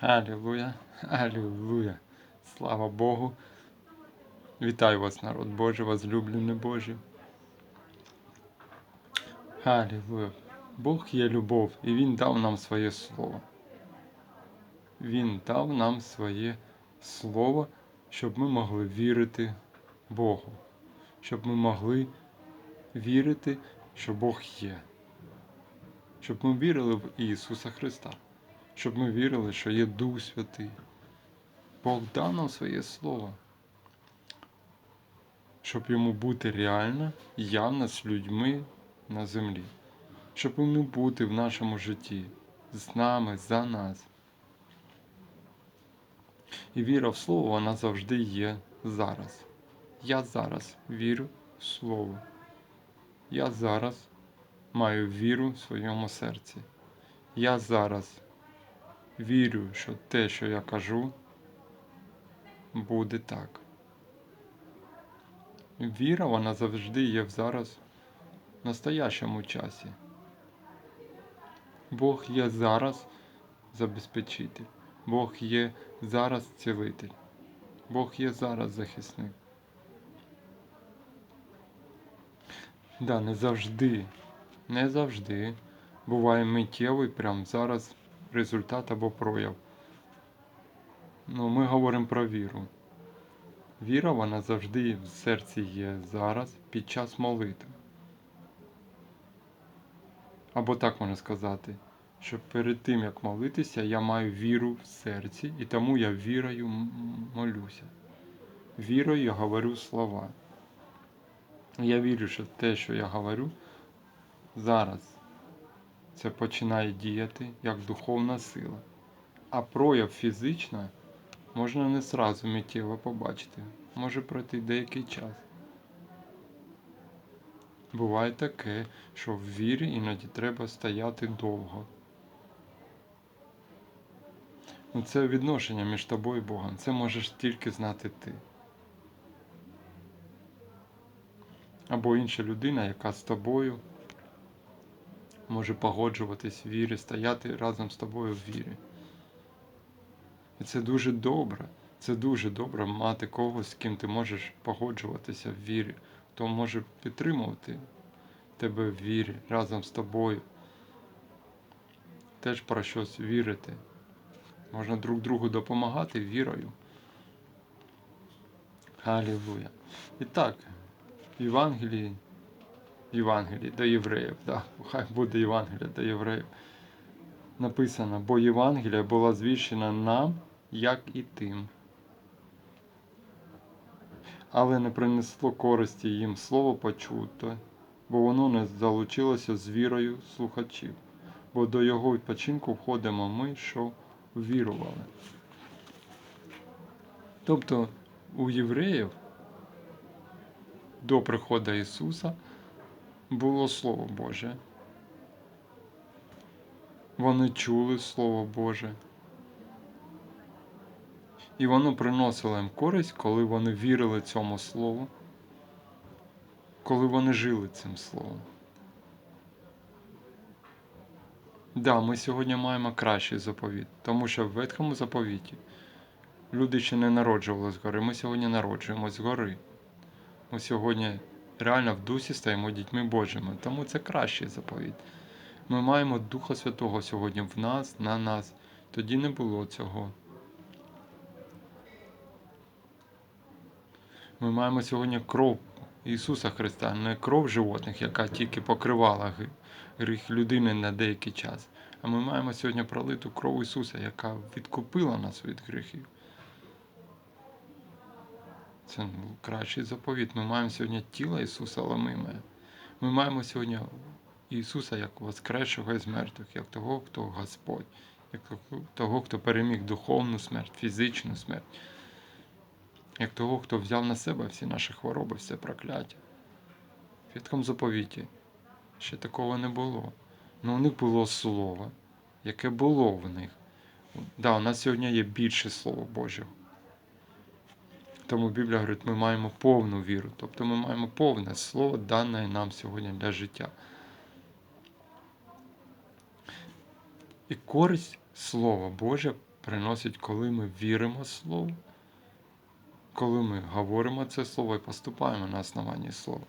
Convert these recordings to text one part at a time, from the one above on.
Алілуя, алілуя. Слава Богу. Вітаю вас, народ Божий, возлюблені Божі. Алілуя. Бог є любов, і Він дав нам своє слово. Він дав нам своє слово, щоб ми могли вірити Богу, щоб ми могли вірити, що Бог є, щоб ми вірили в Ісуса Христа, щоб ми вірили, що є Дух Святий. Бог дав нам своє слово, щоб йому бути реально явно з людьми на землі, щоб йому бути в нашому житті, з нами, за нас. І віра в Слово, вона завжди є зараз. Я зараз вірю в Слово. Я зараз маю віру в своєму серці. Я зараз вірю, що те, що я кажу, буде так. Віра, вона завжди є в зараз в настоящому часі. Бог є зараз забезпечитель. Бог є зараз цілитель. Бог є зараз захисник. Да, не завжди, не завжди буває миттєвий прямо зараз результат або прояв. Ну, ми говоримо про віру. Віра, вона завжди в серці є зараз під час молитви. Або так можна сказати, що перед тим як молитися, я маю віру в серці, і тому я вірою молюся. Вірою я говорю слова. Я вірю, що те, що я говорю, зараз це починає діяти як духовна сила. А прояв фізично можна не зразу миттєво побачити, може пройти деякий час. Буває таке, що в вірі іноді треба стояти довго. Ну, Це відношення між тобою і Богом. Це можеш тільки знати ти. Або інша людина, яка з тобою може погоджуватись в вірі, стояти разом з тобою в вірі. І це дуже добре. Це дуже добре мати когось, з ким ти можеш погоджуватися в вірі, хто може підтримувати тебе в вірі разом з тобою. Теж про щось вірити. Можна друг другу допомагати вірою. Алілуя. І так, в Євангелії, Євангелії до євреїв, да, хай буде Євангелія до євреїв. Написано, бо Євангелія була звіщена нам, як і тим. Але не принесло користі їм слово почуте, бо воно не залучилося з вірою слухачів, бо до його відпочинку входимо ми, що вірували. Тобто у євреїв до приходу Ісуса було Слово Боже. Вони чули Слово Боже. І воно приносило їм користь, коли вони вірили цьому Слову, коли вони жили цим Словом. Да, ми сьогодні маємо кращий заповіт, тому що в Ветхому заповіті люди ще не народжували згори. Ми сьогодні народжуємось згори. Ми сьогодні реально в дусі стаємо дітьми Божими, тому це кращий заповіт. Ми маємо Духа Святого сьогодні в нас, на нас. Тоді не було цього. Ми маємо сьогодні кров Ісуса Христа, не кров животних, яка тільки покривала гріх людини на деякий час. А ми маємо сьогодні пролиту кров Ісуса, яка відкупила нас від гріхів. Це ну, кращий заповіт. Ми маємо сьогодні тіло Ісуса ламиме. Ми маємо сьогодні Ісуса як воскресшого із мертвих, як того, хто Господь, як того, хто переміг духовну смерть, фізичну смерть, як того, хто взяв на себе всі наші хвороби, все прокляття. В Святкому заповіті ще такого не було. Ну, у них було слово, яке було в них. Да, у нас сьогодні є більше Слова Божого. Тому Біблія говорить, ми маємо повну віру, тобто ми маємо повне слово, дане нам сьогодні для життя. І користь Слова Боже приносить, коли ми віримо Слову, коли ми говоримо це слово і поступаємо на основанні слова.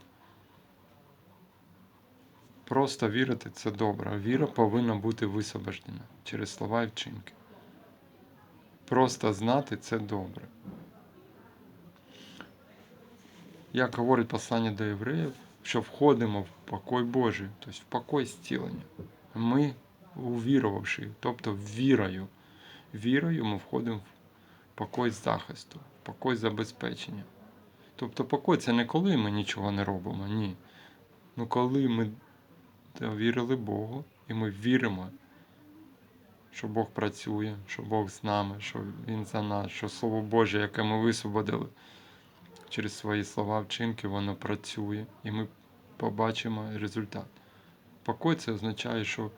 Просто вірити це добре. Віра повинна бути висвобождена через слова і вчинки. Просто знати це добре. Як говорить послання до євреїв, що входимо в покой Божий, тобто в покой зцілення. Ми, увірувавши, тобто вірою, вірою ми входимо в покой захисту, в покой забезпечення. Тобто покой це не коли ми нічого не робимо, ні. Ну коли ми довірили Богу і ми віримо, що Бог працює, що Бог з нами, що Він за нас, що Слово Боже, яке ми висвободили через свої слова, вчинки, воно працює, і ми побачимо результат. Покой це означає, що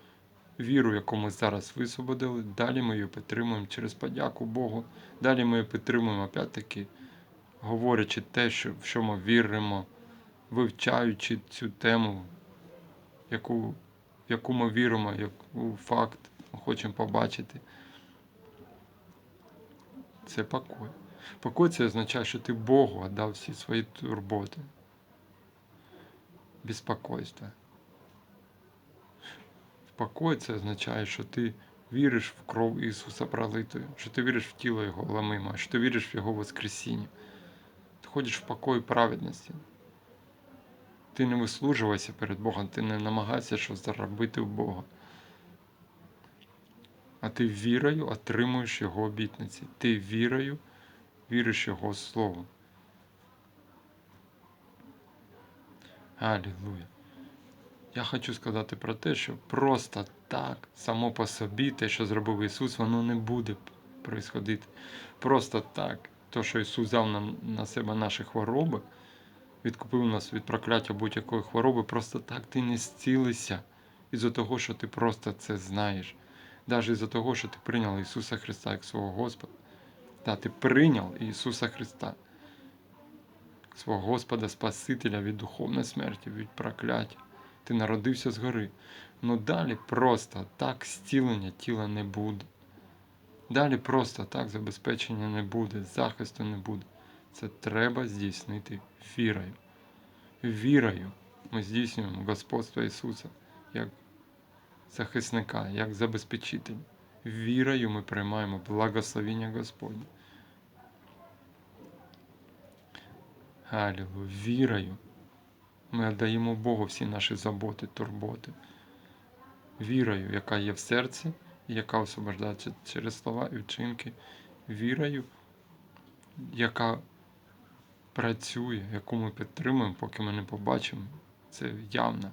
віру, яку ми зараз висвободили, далі ми її підтримуємо через подяку Богу. Далі ми її підтримуємо опять-таки, говорячи те, що, в що ми віримо, вивчаючи цю тему, яку, в яку ми віримо, яку факт ми хочемо побачити. Це покой. Покой це означає, що ти Богу віддав всі свої турботи. Безпокойство. Покой це означає, що ти віриш в кров Ісуса пролитою, що ти віриш в тіло Його ламима, що ти віриш в Його Воскресіння. Ти ходиш в покої праведності. Ти не вислужувайся перед Богом, ти не намагайся щось заробити в Бога. А ти вірою отримуєш Його обітниці. Ти вірою віриш Його Слову. Алілуя. Я хочу сказати про те, що просто так, само по собі, те, що зробив Ісус, воно не буде происходити. Просто так. То, що Ісус взяв на, на себе наші хвороби, відкупив нас від прокляття будь-якої хвороби, просто так ти не зцілися із-за того, що ти просто це знаєш. Навіть із-за того, що ти прийняв Ісуса Христа як свого Господа. Та ти прийняв Ісуса Христа, свого Господа Спасителя від духовної смерті, від прокляття. Ти народився згори. Ну далі просто так зцілення тіла не буде. Далі просто так забезпечення не буде, захисту не буде. Це треба здійснити вірою. Вірою ми здійснюємо господство Ісуса як захисника, як забезпечителя. Вірою ми приймаємо благословіння Господнє. Алілу, вірою ми віддаємо Богу всі наші заботи, турботи. Вірою, яка є в серці, і яка освобождається через слова і вчинки. Вірою, яка працює, яку ми підтримуємо, поки ми не побачимо. Це явно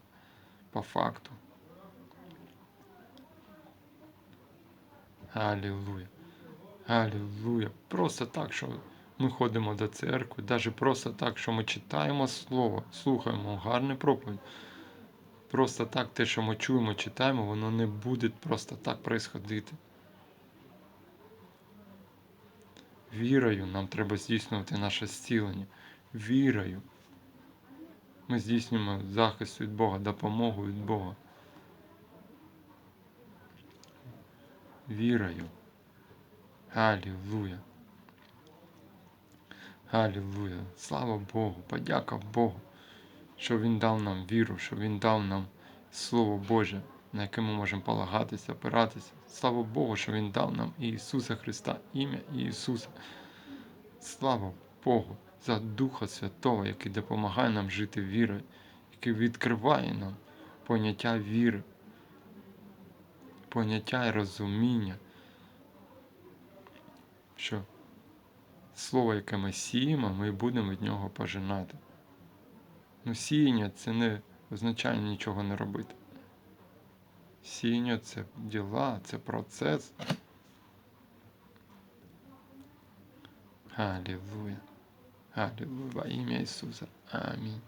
по факту. Алілуя. Алілуя. Просто так, що ми ходимо до церкви, навіть просто так, що ми читаємо Слово, слухаємо гарну проповідь. Просто так, те, що ми чуємо, читаємо, воно не буде просто так происходити. Вірою нам треба здійснювати наше зцілення. Вірою. Ми здійснюємо захист від Бога, допомогу від Бога. Вірою. Алілуя. Алілуя. Слава Богу, подяка Богу, що Він дав нам віру, що Він дав нам Слово Боже, на яке ми можемо полагатися, опиратися. Слава Богу, що Він дав нам Ісуса Христа, ім'я Ісуса. Слава Богу за Духа Святого, який допомагає нам жити вірою, який відкриває нам поняття віри, поняття і розуміння, що слово, яке ми сіємо, ми будемо від нього пожинати. Ну, сіяння це не означає нічого не робити. Сіяння це діла, це процес. Аллилуйя. Аллилуйя. Во ім'я Ісуса. Амінь.